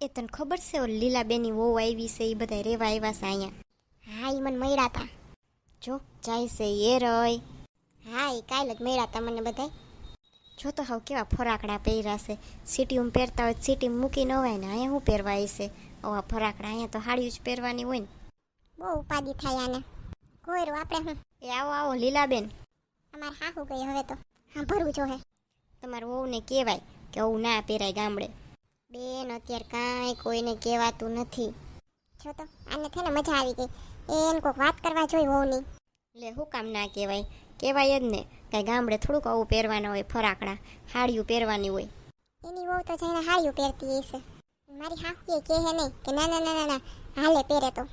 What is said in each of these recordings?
એ તને ખબર છે ઓલી લીલાબેની વહુ આવી છે એ બધા રેવા આવ્યા છે અહીંયા? હા એ મને મળ્યા હતા જો જાય છે એ રય હા એ કાલે જ મળ્યા તા મને બધાય. જો તો હાવ કેવા ફરાકડા પહેર્યા છે. સિટીમાં પહેરતા હોય સિટી મૂકી ન હોય ને અહીંયા શું પહેરવા છે. આવા ફરાકડા અહીંયા તો હાડીઓ જ પહેરવાની હોય ને. બહુ ઉપાધિ થાય આને. કોયરો આપણે હું. એ આવો આવો લીલાબેન. અમારે હાહુ ગઈ હવે તો. હા ભરવું જો હે તમારા વહુને કહેવાય કે આવું ના પહેરાય ગામડે. બેન અત્યારે કાંઈ કોઈને કહેવાતું નથી. જો તો આને થઈને મજા આવી ગઈ. એને કોઈક વાત કરવા જોઈ નહીં. એટલે શું કામ ના કહેવાય? કહેવાય જ ને કાંઈ ગામડે થોડુંક આવું પહેરવાના હોય ફરાકડા હાડિયું પહેરવાની હોય. એની વહુ તો જઈને હાડિયું પહેરતી હશે. મારી હાહુએ કહે હે નહીં કે ના ના ના ના હાલે પહેરે તો.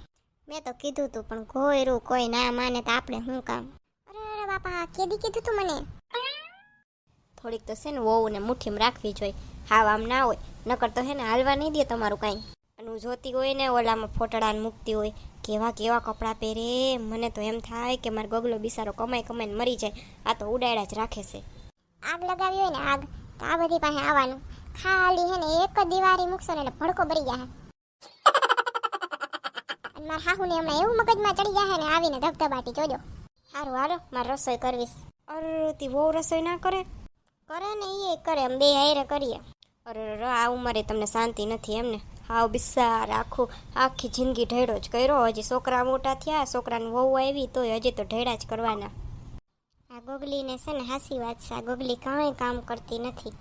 મેં તો કીધું તું પણ ઘોયરું કોઈ ના માને તો આપણે શું કામ? અરે અરે બાપા કેદી કીધું તું મને? થોડીક તો છે ને વહુને મુઠ્ઠીમાં રાખવી જોઈએ. હાવ આમ ના હોય. નકર તો હે ને હાલવા નહીં દે તમારું કાંઈ. અને હું જોતી હોય ને ઓલામાં ફોટડાને મૂકતી હોય કેવા કેવા કપડાં પહેરે મને તો એમ થાય કે મારો ગગલો બિસારો કમાઈ કમાઈને મરી જાય. આ તો ઉડાડ્યા જ રાખે છે. આગ લગાવી હોય ને આગ તો આ બધી પાસે આવવાનું. ખાલી હે ને એક જ દિવાળી મૂકશો ને એટલે ભડકો ભરી જાય અને મારા હાહુને હમણાં એવું મગજમાં ચડી જાય ને આવીને ધબધબાટી જોજો. સારું હાલો મારે રસોઈ કરવીશ. અરે તી વહુ રસોઈ ના કરે? કરે ને એ કરે એમ બે હારે કરીએ. અરે આ ઉંમરે તમને શાંતિ નથી એમને? હાવ બિસ્સાર આખું આખી જિંદગી ઢેડો જ કર્યો. હજી છોકરા મોટા થયા છોકરાને વહુ આવી તોય હજી તો ઢેડા જ કરવાના. આ ગોગલીને છે ને હાસી વાત છે. આ ગોગલી કાંઈ કામ કરતી નથી.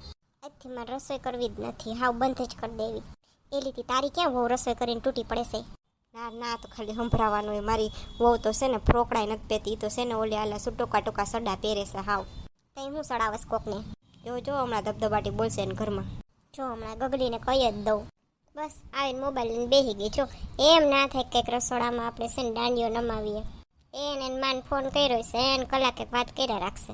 આજથી મારે રસોઈ કરવી જ નથી. હાવ બંધ જ કરી દેવી. એ લીધી તારી ક્યાં વહુ રસોઈ કરીને તૂટી પડે છે? ના ના તો ખાલી સંભળાવાનું હોય. મારી વહુ તો છે ને ફ્રોકડાય નથી પહેતી તો છે ને ઓલી આલા સુટોકા ટોકા સડા પહેરે છે હાવ. તઈ હું સડાવસ કોકને? જો જો હમણાં ધબધબાટી બોલશે ને ઘરમાં. જો હમણાં ગગડીને કહી જ દઉં. બસ, આવીને મોબાઈલ લઈને બેસી ગઈ. જો, એમ ના થાય કંઈક રસોડામાં આપણે છે ને દાંડીઓ નમાવીએ. એને માન ફોન કર્યો છે, એને કલાકે વાત કર્યા રાખશે.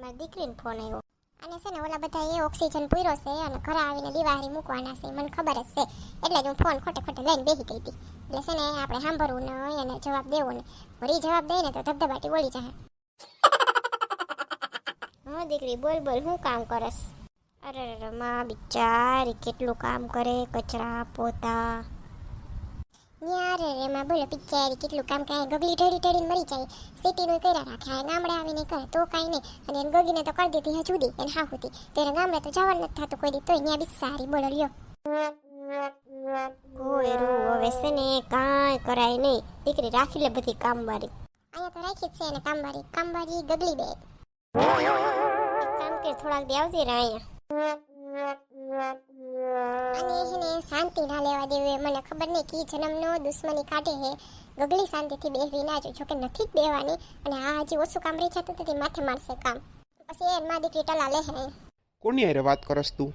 મારી દીકરીને ફોન આવ્યો અને છે ને ઓલા બધા એ ઓક્સિજન પૂર્યો છે અને ઘરે આવીને દિવાળી મૂકવાના છે મને ખબર જ છે. એટલે જ હું ફોન ખોટે ખોટે લઈને બેસી ગઈ હતી. એટલે છે ને આપણે સાંભળવું ને એને જવાબ દેવો ને વળી જવાબ દઈને તો ધબધબાટી બોલી જાય હા, દીકરી, બોલ બોલ, હું કામ કરસ? અરે રમા બિચારી કેટલું કામ કરે, કચરા, પોતા. યારે રે માં, બોલો, બિચારી કેટલું કામ કરે, ગગલી ઢળી ઢળીને મરી જાય. સિટીનું કર્યા રાખે આ ગામડે આવીને કરે, તો કાંઈ નહીં. અને એને ગગીને તો કરી દીધી હે જુદી એને હા હતી. તેને ગામડે તો જવાનું નથી થતું કોઈ દી, તોય ત્યાં બી સારી બોલો, લ્યો. કોયરું, હવે છે ને કાંઈ કરાય નહીં. દીકરી રાખી લે બધી કામવાળી. અહીંયા તો રાખી જ છે એને કામવાળી. કામવાળી ગગલી બે એક કામ કર થોડાક દી અને એને શાંતિ ના લેવા દેવી મને ખબર નહીં કી જન્મનો દુશ્મની કાઢે હે. ગગલી શાંતિથી બેહવી ના જોકે નથી જ બેહવાની. અને આ હજી ઓછું કામ રહી જતું તેથી માથે મારશે કામ. પછી એ માં દીકરી ટલા લે હે. કોની હારે વાત કરસ તું?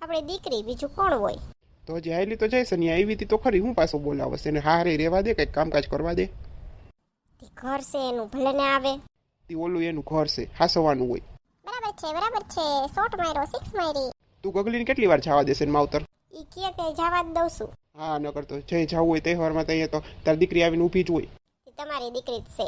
આપણે દીકરી બીજું કોણ હોય? તો જે આવેલી તો છે ને આવી હતી તો ખરી હું પાછો બોલાવશે ને હારે રહેવા દે કંઈક કામકાજ કરવા દે. ઘર છે એનું ભલે ને આવે. તે ઓલું એનું ઘર છે હાસવાનું હોય બરાબર છે બરાબર છે શોટ માર્યો સિક્સ મારી તું ગગલીને કેટલી વાર જવા દેશે ને માવતર? ઈ કે તે જવા જ દઉં છું. હા ન કરતો જઈ જવું હોય તહેવારમાં તઈએ તો તારી દીકરી આવીને ઊભી જ હોય. ઈ તમારી દીકરી જ છે.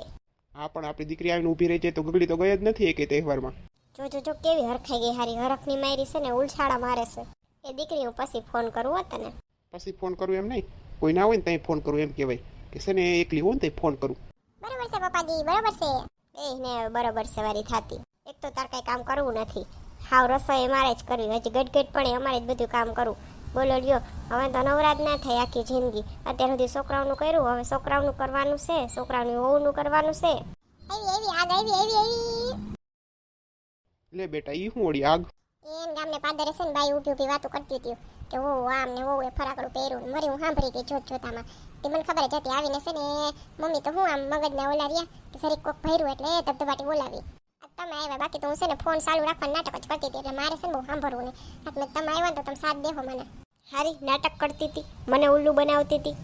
હા પણ આપણી દીકરી આવીને ઊભી રહી જાય તો ગગલી તો ગઈ જ નથી એ કે તહેવારમાં જો જો જો કેવી હરખાઈ ગઈ હારી હરખની મારી છે ને ઉલછાળા મારે છે. એ દીકરી હું પછી ફોન કરું તને. પછી ફોન કરું એમ નહીં? કોઈ ના હોય ને ત્યાં ફોન કરું એમ કહેવાય. કે છે ને એકલી હોય ને ત્યાં ફોન કરું. બરાબર છે પપ્પાજી બરાબર છે. એ બરોબર સવારી થતી. એક તો તાર કાંઈ કામ કરવું નથી. હાવ રસોઈ મારે જ કરવી હજી ગટગટ પણ અમારે જ બધું કામ કરવું બોલો લ્યો હવે તો નવરાત ના થાય આખી જિંદગી. અત્યાર સુધી છોકરાઓનું કર્યું હવે છોકરાઓનું કરવાનું છે છોકરાઓની વહુનું કરવાનું છે. એવી એવી આગ એવી એવી એવી લે બેટા ઈ હું ઓડી આગ? એમ ગામને પાદરે છે ને બાઈ ઊભી ઊભી વાતો કરતી હતી. કે હું આમ ને હું એ ફરાકડું પહેર્યું ને મરી હું સાંભળી ગઈ જોત જોતામાં. તે મને ખબર જ હતી. આવીને છે ને મમ્મી તો હું આમ મગજના ઓલા રહ્યા તો સરીક કોક ભર્યું એટલે ધબધબાટી બોલાવી. તમે આવ્યા બાકી તો હું છે ને ફોન ચાલુ રાખવાનું નાટક જ કરતી હતી એટલે મારે છે ને બહુ સાંભળવું નહીં. હાથમાં તમે આવ્યા ને તો તમે સાથ દેહો મને. હારી નાટક કરતી હતી મને ઉલ્લુ બનાવતી હતી.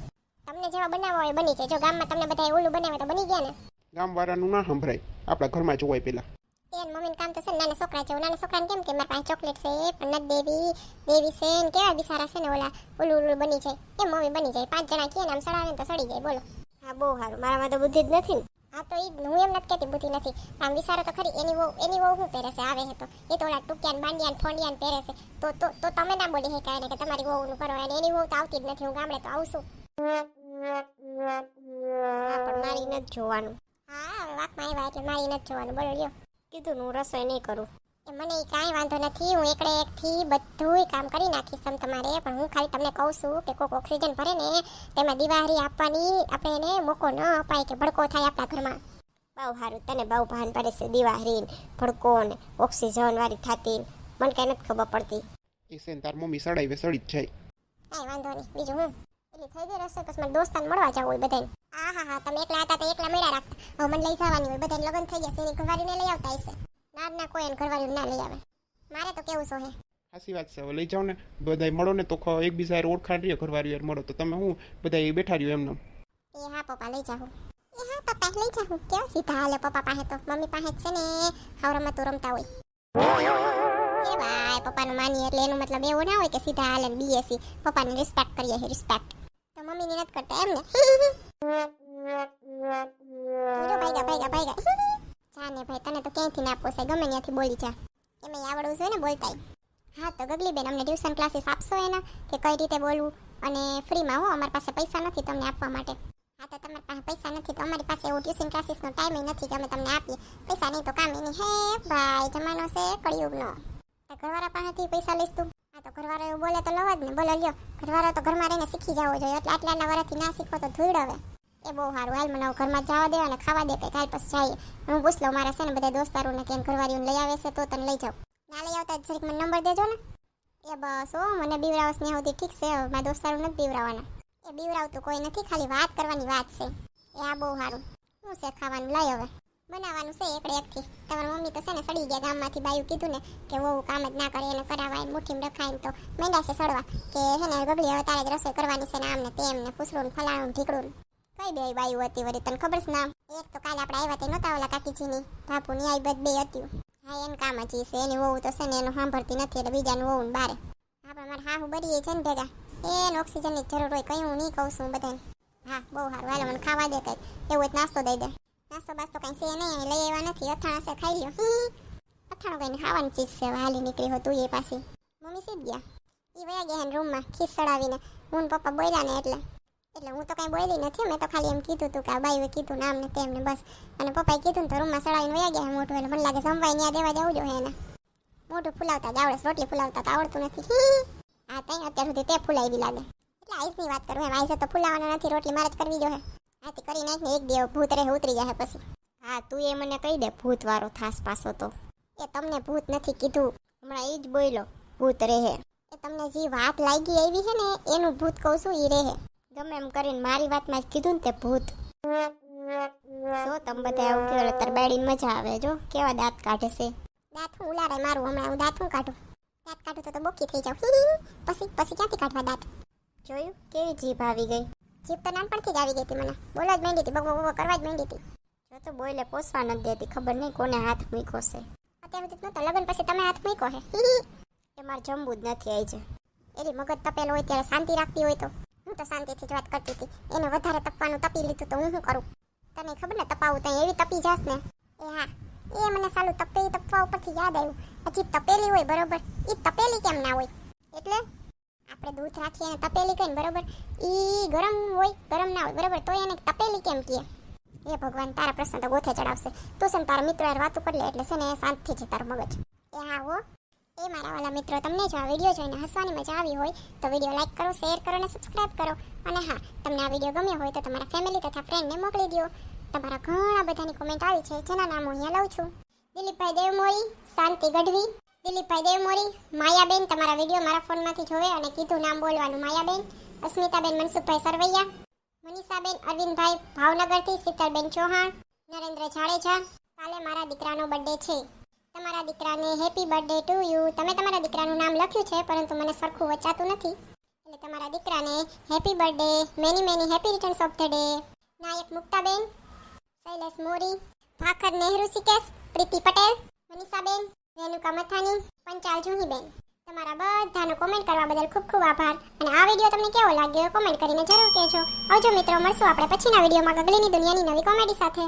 તમને જેવા બનાવવા હોય બની જાય. જો ગામમાં તમને બધા ઓલું બનાવે તો બની ગયા ને? ગામવાળાનું ના સંભળાય. આપણા ઘરમાં જોવાય પેલા. એન મમ્મીને કામ તો છે ને નાના છોકરા જેવું. નાના છોકરાને કેમ કે મારી પાસે ચોકલેટ છે પણ નથી દેવી. દેવી છે ને કેવા બિસારા છે ને ઓલા ઓલું ઓલું બની જાય. એમ મમ્મી બની જાય? પાંચ જણા કીએ ને આમ સડાવે ને તો સડી જાય. બોલો. હા બહુ સારું. મારામાં તો બુદ્ધિ જ નથી ને. હા તો એ હું એમ નથી કહેતી બુદ્ધિ નથી. આમ વિચારો તો ખરી. એની વહુ એની વહુ શું પહેરે છે? આવે છે તો. એ તો ઓલા ટૂંકિયાન બાંડિયાન ફોંડિયાન પહેરે છે. તો તો તો તમે ના બોલી શકાય ને કે તમારી વહુનું કરો. અને એની વહુ તો આવતી જ નથી. હું ગામડે તો આવું છું. પણ મારી નથી જોવાનું. હા વાતમાં આવ્યા એટલે મારી નથી જોવાનું. બોલો લ્યો. કીધું હું રસોઈ નહીં કરું. એ મને કાંઈ વાંધો નથી હું એકડે એકથી બધુંય કામ કરી નાખીશ તમ તમારે પણ હું ખાલી તમને કહું છું કે કોઈક ઓક્સિજન ભરે ને તેમાં દિવાળી આપવાની આપણે એને મોકો ન અપાય કે ભડકો થાય આપણા ઘરમાં. બહુ સારું તને બહુ ભાન પડે છે દિવાળી ભડકો ને ઓક્સિજન વાળી થાતી મને કઈ નથી ખબર પડતી. એ છે તાર મમ્મી સડાઈ સડી જ જાય. કાંઈ વાંધો નહીં બીજું હું? એટલે થઈ ગઈ રસોઈ પછી મારા દોસ્તાને મળવા જવું હોય બધાને હા હા હા તમે એકલા હતા તો એકલા મળ્યા રાખતા. હવે મને લઈ જવાની હોય બધાને લગ્ન થઈ ગયા છે એની ઘરવાળીને લઈ આવતા હશે. ના ના કોઈ એને ઘરવાળી ના લઈ આવે. મારે તો કેવું છો હે સાચી વાત છે હવે લઈ જાઓ ને બધાય મળો ને તો એકબીજા યાર ઓળખાણ રહીએ ઘરવાળી યાર મળો તો. તમે હું બધા બેઠા રહ્યો એમને એ હા પપ્પા લઈ જાઉં એ હા પપ્પા લઈ જાઉં કેવા સીધા હાલે પપ્પા પાસે તો. મમ્મી પાસે છે ને હાવરામાં તું રમતા હોય. એ ભાઈ પપ્પાનું માની એટલે એનો મતલબ એવો ના હોય કે સીધા હાલે બીએસી. પપ્પાને રિસ્પેક્ટ કરીએ રિસ્પેક્ટ તો મમ્મીની નથી કરતા એમ ને? જો ભાઈગા ભાઈગા ભાઈગા. જા ને ભાઈ, તને તો ક્યાંયથી ના પોસાય ગમે ત્યાંથી બોલી જા. એમાં આવડવું જોઈએ ને બોલતાય. હા, તો ગગલી બેન અમને ટ્યુશન ક્લાસીસ આપશો એના? કે કઈ રીતે બોલવું? અને ફ્રીમાં હો, અમારી પાસે પૈસા નથી તમને આપવા માટે. હા, તો તમારી પાસે પૈસા નથી, તો અમારી પાસે એવું ટ્યુશન ક્લાસીસનો ટાઈમ નથી કે અમે તમને આપીએ. પૈસા નહીં તો કામ નહીં હે, ભાઈ, જમાનો છે કળિયુગનો. તો ઘરવાળા પાસેથી પૈસા લઈશ તું? હા, તો ઘરવાળો એવું બોલે તો લવ જ ને. બોલો, લ્યો. ઘરવાળો તો ઘરમાં રહીને શીખી જવો જોઈએ. એટલે આટલા આટલા વર્ષથી ના શીખો તો ધૂળ હવે. એ બહુ સારું. હાલ મને ઘરમાં જવા દે અને ખાવા દે કંઈ કાલ પછી જઈએ. હું પૂછ લઉં મારા છે ને બધા દોસ્તારોને કેમ ઘરવાળીઓને લઈ આવે છે તો તને લઈ જાઉં. ના લઈ આવતા જરીક મને નંબર દેજો ને. એ બસ ઓ મને બીવરાવસ ને ઠીક છે મારા દોસ્તારો નથી બીવરાવાના એ બીવરાવતું કોઈ નથી. ખાલી વાત કરવાની વાત છે. એ આ બહુ સારું. શું છે ખાવાનું? લઈ હવે. બનાવવાનું છે એકડે એકથી. તમારા મમ્મી તો છે ને સડી ગયા ગામમાંથી, બાયું કીધું ને કે વહુ કામ જ ના કરે, એને કરાવાય ને મુઠ્ઠીમાં રખાય તો. મેંડા છે સડવા. કે હે ને ગગડી હવે તારે જ રસોઈ કરવાની છે ને આમ ને તેમ ને ફૂસડું ને ફલાણું ઢીકડું કઈ બે બાયું હતી વળી, તને ખબર છે નામ? એક તો કાલે આપણે આવ્યા તે નહોતા ઓલા કાકીજીની. બાપુની આઈ બધ બે હતી. હા, એને કામ જ ઈ છે. એની વહુ તો છે ને એનું સાંભળતી નથી, એટલે બીજાનું વહુ ને બારે. આપણે મારા હાહુ બરી છે ને ભેગા. એને ઓક્સિજનની જરૂર હોય, કઈ હું નહીં કહું છું બધાને. હા, બહુ સારું. હાલો, મને ખાવા દે કંઈક એવું હોય નાસ્તો દઈ દે. નાસ્તો બાસ્તો કઈ છે નહીં લઈ આવ્યા નથી, અથાણા છે, ખાઈ લ્યો. અથાણું કઈ ખાવાની ચીજ છે હાલી નીકળી હતું એ પાછી. મમ્મી સીધ ગયા? એ વયા ગયા રૂમમાં, ખીસ ચડાવીને. હું પપ્પા બોલ્યા ને એટલે. એટલે હું તો કાંઈ બોલી નથી, મેં તો ખાલી એમ કીધું હતું કે આ બાઈએ કીધું નામ ને તેમને બસ. અને પપ્પાએ કીધું ને તો રૂમમાં ચડાવીને વયા ગયા મોટું એટલે મને લાગે સંભાઈ ત્યાં દેવા જવું જોઈએ એને. મોઢું ફૂલાવતા જ આવડે રોટલી ફૂલાવતા તો આવડતું નથી. હા તઈ અત્યાર સુધી તે ફૂલાવી લાગે. એટલે આઈસની વાત કરું એમ, આઈસે તો ફૂલાવાનો નથી, રોટલી મારે જ કરવી જોઈએ આથી કરી નાખ ને એક દેવ ભૂત રહે, ઉતરી જાય પછી. હા, તું એ મને કહી દે ભૂત વાળો થાસ પાસો તો. એ તમને ભૂત નથી કીધું. હમણાં એ જ બોલ્યો, ભૂત રહે. એ તમને જે વાત લાગી આવી છે ને, એનું ભૂત કહું છું એ રહે. ગમે એમ કરીને મારી વાતમાં જ કીધું ને તે ભૂત. જો તમે બધા એવું કહો તાર બેડીને મજા આવે, જો. કેવા દાંત કાઢે છે. દાંત હું ઉલારે મારું, હમણાં હું દાંત હું કાઢું? દાંત કાઢું તો બોકી થઈ જાઉં. પછી પછી ક્યાંથી કાઢવા દાંત? જોયું? કેવી જીભ આવી ગઈ. જીભ તો નાનપણથી જ આવી ગઈ હતી મને. બોલવા જ માંડી હતી બગવો બગવો કરવા જ માંડી હતી. જો તો બોલે પોસવા નથી દેતી ખબર નહીં કોને હાથ મૂક્યો છે. અત્યાર સુધી નહોતો લગ્ન પછી તમે હાથ મૂક્યો હે? એ મારે જમવું જ નથી આવી છે એની મગજ તપેલો હોય ત્યારે શાંતિ રાખતી હોય તો. હું તો શાંતિથી જ વાત કરતી હતી. એને વધારે તપવાનું તપી લીધું તો હું શું કરું? તને ખબર ને તપાવું ત્યાં એવી તપી જાસ ને. એ હા એ મને સાલું તપે તપવા ઉપરથી યાદ આવ્યું. હજી તપેલી હોય બરોબર એ તપેલી કેમ ના હોય? એટલે આપણે દૂધ રાખીએ અને તપેલી કહીને બરોબર? એ ગરમ હોય, ગરમ ના હોય, બરોબર? તો એને તપેલી કેમ કહે એ ભગવાન તારા પ્રશ્ન તો ગોથે ચડાવશે. તું છે ને તારા મિત્રો વાત વાતું કરી લે, એટલે છે ને શાંતથી છે તારું મગજ. એ હા, હો. એ મારા વાલા મિત્રો, તમને જો આ વીડિયો જોઈને હસવાની મજા આવી હોય, તો વીડિયો લાઈક કરો, શેર કરો અને સબસ્ક્રાઇબ કરો. અને હા, તમને આ વીડિયો ગમ્યો હોય તો તમારા ફેમિલી તથા ફ્રેન્ડને મોકલી દો તમારા ઘણા બધાની કોમેન્ટ આવી છે, જેના નામ હું અહીંયા લઉં છું. દિલીપભાઈ દેવમોરી શાંતિ ગઢવી દિલીપભાઈ દેવમોરી, માયાબેન, તમારા વીડિયો મારા ફોનમાંથી જોવે અને કીધું નામ બોલવાનું માયાબેન, અસ્મિતાબેન, મનસુખભાઈ સરવૈયા, મનીષાબેન, અરવિંદભાઈ ભાવનગરથી, શીતલબેન ચૌહાણ, નરેન્દ્ર જાડેજા, કાલે મારા દીકરાનો બર્થડે છે. તમારા દીકરાને હેપી બર્થડે ટુ યુ તમે તમારા દીકરાનું નામ લખ્યું છે, પરંતુ મને સરખું વચાતું નથી. એટલે તમારા દીકરાને happy birthday many many happy returns of the day Nayak Muktaben, Shailesh Mori, Bhakhar Nehru Sikesh Priti Patel, Manishaben Renuka Mathani Panchal Juhiben તમારા બધાનો કોમેન્ટ કરવા બદલ ખૂબ ખૂબ આભાર. અને આ વીડિયો તમને કેવો લાગ્યો કોમેન્ટ કરીને જરૂર કહેજો. આવજો મિત્રો, મળશું આપણે પછીના વિડીયોમાં ગગલીની દુનિયાની નવી કોમેડી સાથે.